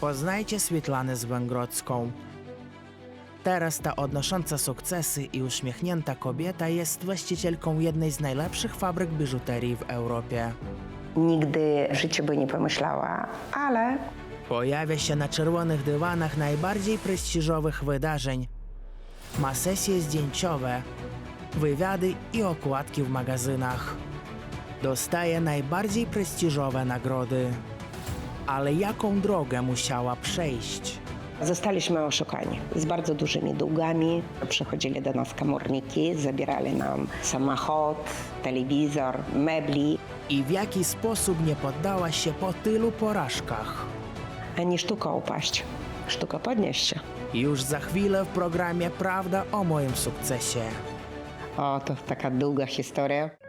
Poznajcie Swietlanę Zwęgrodzką. Teraz ta odnosząca sukcesy i uśmiechnięta kobieta jest właścicielką jednej z najlepszych fabryk biżuterii w Europie. Nigdy w życiu by nie pomyślała, ale Pojawia się na czerwonych dywanach najbardziej prestiżowych wydarzeń. Ma sesje zdjęciowe, wywiady i okładki w magazynach. Dostaje najbardziej prestiżowe nagrody. Ale jaką drogę musiała przejść? zostaliśmy oszukani z bardzo dużymi długami. Przychodzili do nas komorniki, zabierali nam samochód, telewizor, mebli. I w jaki sposób nie poddała się po tylu porażkach? A nie sztuka upaść, sztuka podnieść się. Już za chwilę w programie Prawda o moim sukcesie. O, to taka długa historia.